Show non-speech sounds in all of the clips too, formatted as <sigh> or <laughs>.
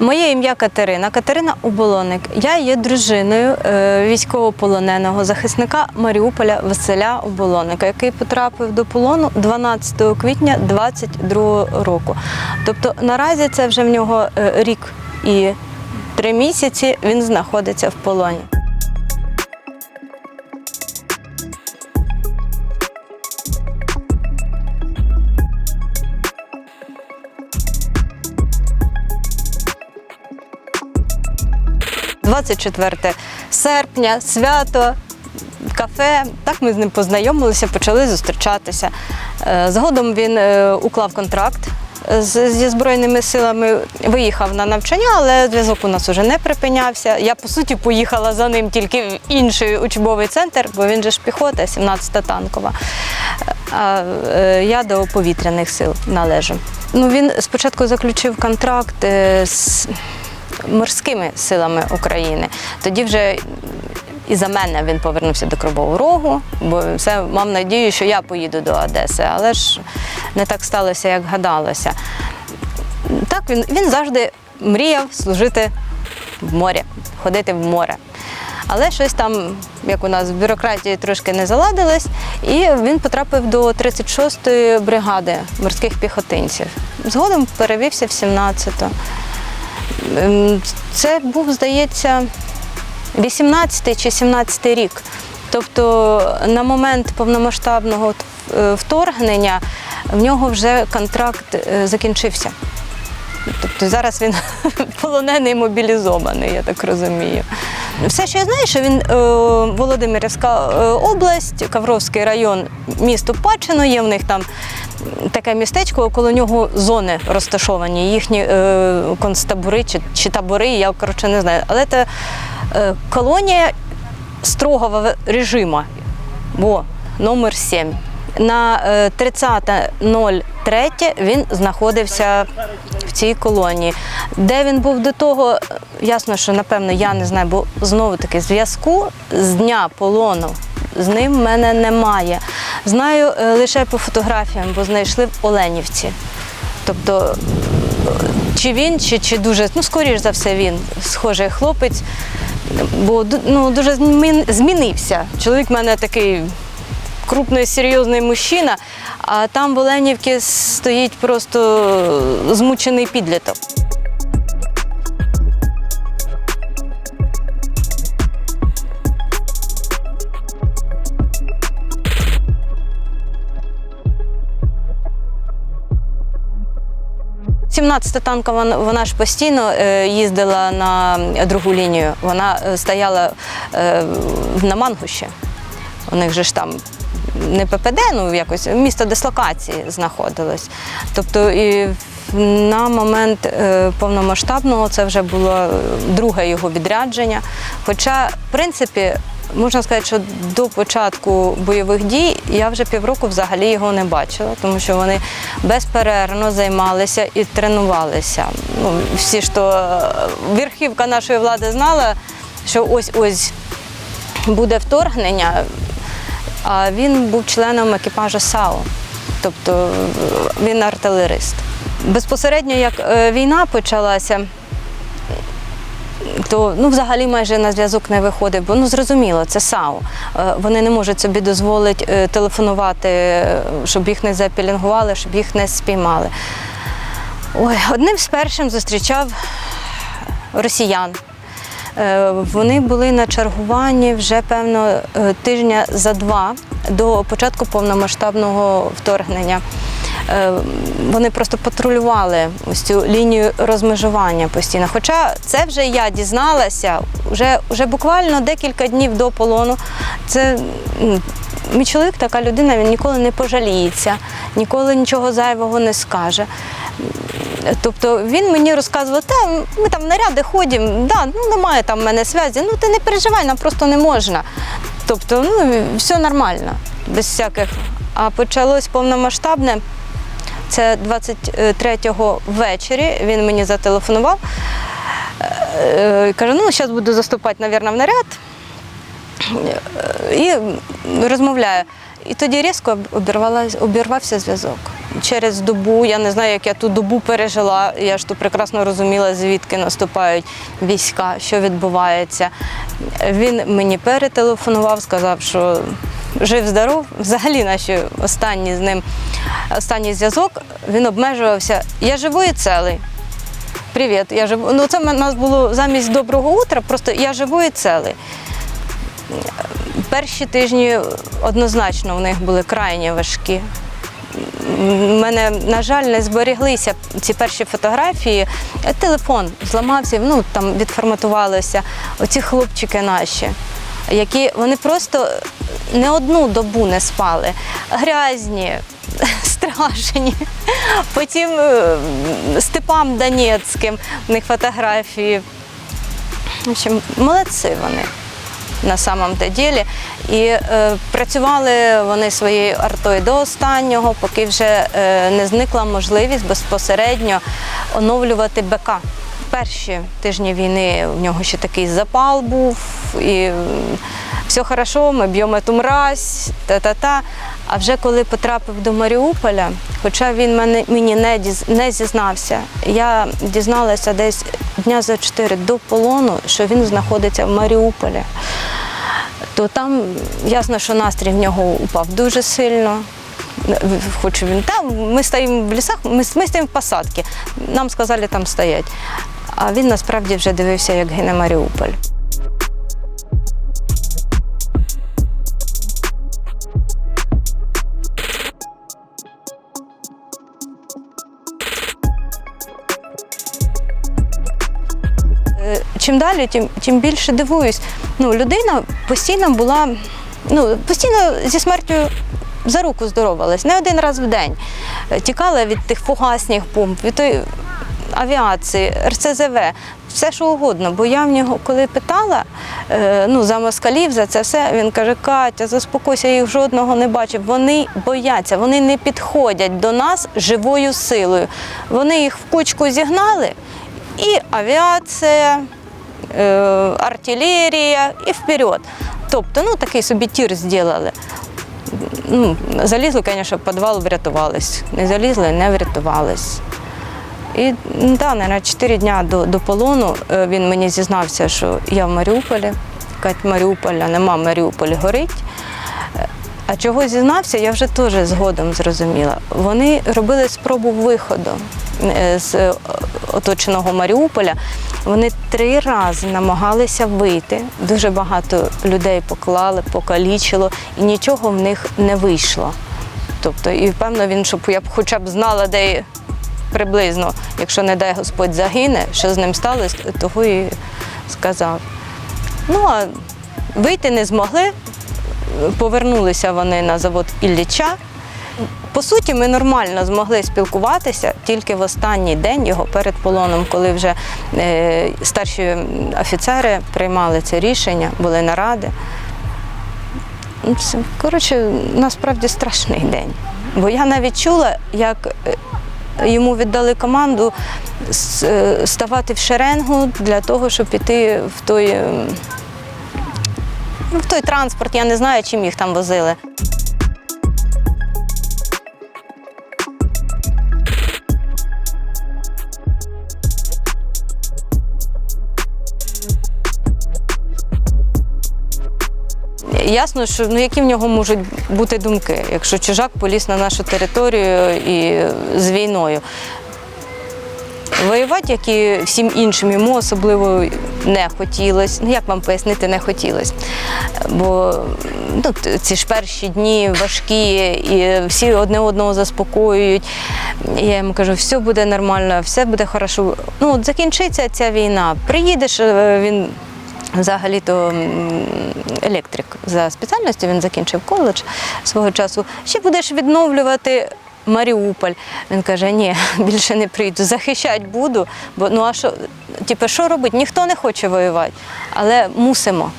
Моє ім'я Катерина, Катерина Оболоник. Я є дружиною е, військовополоненого захисника Маріуполя Василя Оболоника, який потрапив до полону 12 квітня 2022 року. Тобто наразі це вже в нього е, рік і три місяці він знаходиться в полоні. – 24 серпня, свято, кафе. Так ми з ним познайомилися, почали зустрічатися. Е, Згодом він е, уклав контракт зі Збройними силами, виїхав на навчання, але зв'язок у нас уже не припинявся. Я, по суті, поїхала за ним тільки в інший учбовий центр, бо він же ж піхота, 17-та танкова. А е, я до повітряних сил належу. Ну, він спочатку заключив контракт з морськими силами України. Тоді вже і за мене він повернувся до Кривого Рогу, бо все мав надію, що я поїду до Одеси, але ж не так сталося, як гадалося. Так, він, він завжди мріяв служити в морі, ходити в море. Але щось там, як у нас в бюрократії трошки не заладилось, і він потрапив до 36-ї бригади морських піхотинців. Згодом перевівся в 17-ту. Ем, Це був, здається, 18 чи 17 рік. Тобто на момент повномасштабного е, вторгнення в нього вже контракт е, закінчився. Тобто зараз він <laughs> полонений мобілізований, я так розумію. Все, що я знаю, що він е, Володимирівська область, Кавровський район, місто Пачино, є в них там таке містечко, коло нього зони розташовані, їхні е, концтабори чи, чи табори, я коротше не знаю. Але це е, колонія строгого режиму, бо номер 7. На е, 30.03 він знаходився в цій колонії. Де він був до того, е, ясно, що напевно я не знаю, бо знову таки зв'язку з дня полону з ним в мене немає. Знаю е, лише по фотографіям, бо знайшли в Оленівці. Тобто, е, чи він, чи, чи дуже, ну, скоріш за все, він схожий хлопець, бо ну, дуже змінився. Чоловік в мене такий крупний, серйозний мужчина, а там в Оленівці стоїть просто змучений підліток. – 17-та танка вона- ж постійно е, їздила на другу лінію. Вона е, стояла е, на Мангуші. У них же ж там не ППД, ну якось місто дислокації знаходилось. Тобто і на момент е, повномасштабного це вже було е, друге його відрядження. Хоча, в принципі, можна сказати, що до початку бойових дій я вже півроку взагалі його не бачила, тому що вони безперервно займалися і тренувалися. Ну, всі то е, верхівка нашої влади знала, що ось ось буде вторгнення, а він був членом екіпажу САУ, тобто він артилерист. Безпосередньо як е, війна почалася, то ну, взагалі майже на зв'язок не виходив, бо ну зрозуміло, це САУ. Е, Вони не можуть собі дозволити е, телефонувати, щоб їх не запілінгували, щоб їх не спіймали. Ой, одним з першим зустрічав росіян. Вони були на чергуванні вже певно тижня за два до початку повномасштабного вторгнення. Е, Вони просто патрулювали ось цю лінію розмежування постійно. Хоча це вже я дізналася вже, вже буквально декілька днів до полону. Це мій чоловік така людина, він ніколи не пожаліється, ніколи нічого зайвого не скаже. Тобто він мені розказував, та ми там наряди ходимо, да, ну немає там в мене зв'язі, ну ти не переживай, нам просто не можна. Тобто, ну все нормально, без всяких. А почалось повномасштабне. Це 23-го ввечері він мені зателефонував. Е, Каже, ну зараз буду заступати, мабуть, в наряд. І розмовляю. І тоді різко обірвався зв'язок. Через добу, я не знаю, як я ту добу пережила. Я ж тут прекрасно розуміла, звідки наступають війська, що відбувається. Він мені перетелефонував, сказав, що жив-здоров. Взагалі наші останні з ним останній зв'язок він обмежувався. Я живий і целий. Привіт, я живу. Ну, це в нас було замість доброго утра, просто я живий і целий. Перші тижні однозначно в них були крайні важкі. У мене, на жаль, не зберіглися ці перші фотографії. Телефон зламався, ну там відформатувалося. Оці хлопчики наші, які вони просто не одну добу не спали. Грязні, <laughs> страшені. Потім е, Степам Донецьким, в них фотографії. В общем, молодці вони на самом то ділі. І е, працювали вони своєю артою до останнього, поки вже е, не зникла можливість безпосередньо оновлювати БК. Перші тижні війни в нього ще такий запал був, і все хорошо, ми б'ємо ту мразь, та-та-та. А вже коли потрапив до Маріуполя, хоча він мене, мені не, діз, не зізнався, я дізналася десь дня за чотири до полону, що він знаходиться в Маріуполі то там ясно, що настрій в нього упав дуже сильно. Хоч він там, ми стоїмо в лісах, ми, ми стоїмо в посадці. Нам сказали там стоять. А він насправді вже дивився, як гине Маріуполь. Чим далі, тим, тим більше дивуюсь. Ну, людина постійно була, ну, постійно зі смертю за руку здоровалась, не один раз в день. Тікала від тих фугасних помп, від тої авіації, РСЗВ, все що угодно. Бо я в нього, коли питала е, ну, за москалів, за це все, він каже: Катя, заспокойся, їх жодного не бачив. Вони бояться, вони не підходять до нас живою силою. Вони їх в кучку зігнали, і авіація, артилерія і вперед. Тобто, ну такий собі тір зробили. Ну, залізли, звісно, в підвал, врятувались. Не залізли, не врятувались. І ну, да, на 4 дні до, до полону е, він мені зізнався, що я в Маріуполі. Кать, Маріуполя нема, Маріуполь горить. А чого зізнався, я вже теж згодом зрозуміла. Вони робили спробу виходу е, з е, оточеного Маріуполя. Вони три рази намагалися вийти. Дуже багато людей поклали, покалічило, і нічого в них не вийшло. Тобто, і певно, він, щоб я б хоча б знала, де приблизно, якщо не дай Господь загине, що з ним сталося, того і сказав. Ну а вийти не змогли. Повернулися вони на завод Ілліча. По суті, ми нормально змогли спілкуватися тільки в останній день його перед полоном, коли вже е, старші офіцери приймали це рішення, були наради. Ну, Коротше, насправді страшний день. Бо я навіть чула, як е, йому віддали команду е, ставати в шеренгу для того, щоб піти в той, ну, в той транспорт. Я не знаю, чим їх там возили. Ясно, що ну які в нього можуть бути думки, якщо чужак поліз на нашу територію і з війною. Воювати, як і всім іншим, йому особливо не хотілося. Ну, як вам пояснити, не хотілося. Бо ну, ці ж перші дні важкі, і всі одне одного заспокоюють. Я йому кажу, все буде нормально, все буде хорошо. Ну, от закінчиться ця війна. Приїдеш, е, він взагалі-то електрик за спеціальністю, він закінчив коледж свого часу. Ще будеш відновлювати Маріуполь. Він каже: ні, <laughs> більше не прийду, захищати буду. Бо ну а що, типу, що робити? Ніхто не хоче воювати, але мусимо.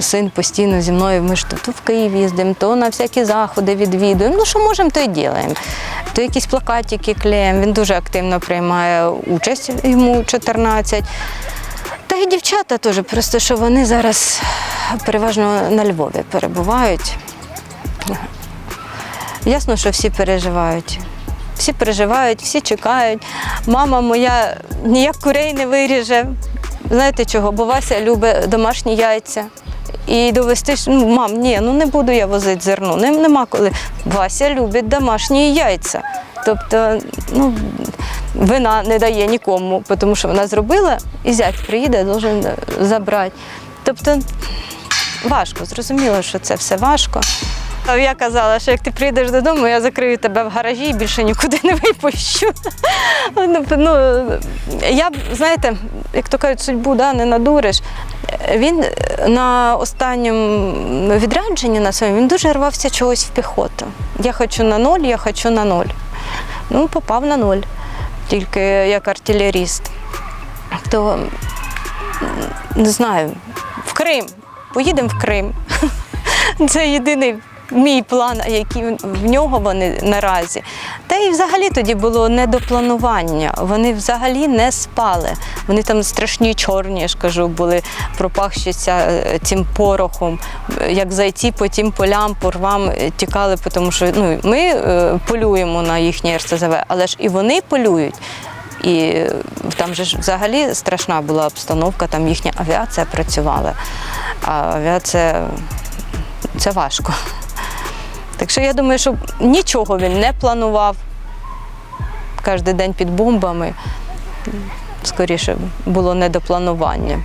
Син постійно зі мною, ми ж то, в Київ їздимо, то на всякі заходи відвідуємо. Ну, що можемо, то й ділаємо. То якісь плакатики клеїмо. Він дуже активно приймає участь, йому 14. Та й дівчата теж, просто що вони зараз переважно на Львові перебувають. Ясно, що всі переживають. Всі переживають, всі чекають. Мама моя ніяк курей не виріже. Знаєте чого? Бо Вася любить домашні яйця. І довести, ну, мам, ні, ну не буду я возити зерно. Нем- Нема коли. Вася любить домашні яйця. Тобто, ну, вина не дає нікому, тому що вона зробила, і зять приїде, должен забрати. Тобто важко, зрозуміло, що це все важко. Я казала, що як ти прийдеш додому, я закрию тебе в гаражі і більше нікуди не випущу. Ну, ну, я, знаєте, як то кажуть, судьбу да, не надуриш. Він на останньому відрядженні на своєму він дуже рвався чогось в піхоту. Я хочу на ноль, я хочу на ноль. Ну, попав на ноль, тільки як артилеріст. То не знаю, в Крим. Поїдемо в Крим. <laughs> Це єдиний мій план, який в нього вони наразі. Та і взагалі тоді було не до планування. Вони взагалі не спали. Вони там страшні чорні, я ж кажу, були пропахшіся е, цим порохом. Як зайці по тим полям, по рвам е, тікали, тому що ну, ми е, полюємо на їхнє РСЗВ, але ж і вони полюють. І там же ж взагалі страшна була обстановка, там їхня авіація працювала. А авіація це важко. Так що я думаю, що нічого він не планував. Кожен день під бомбами. Скоріше було не до планування.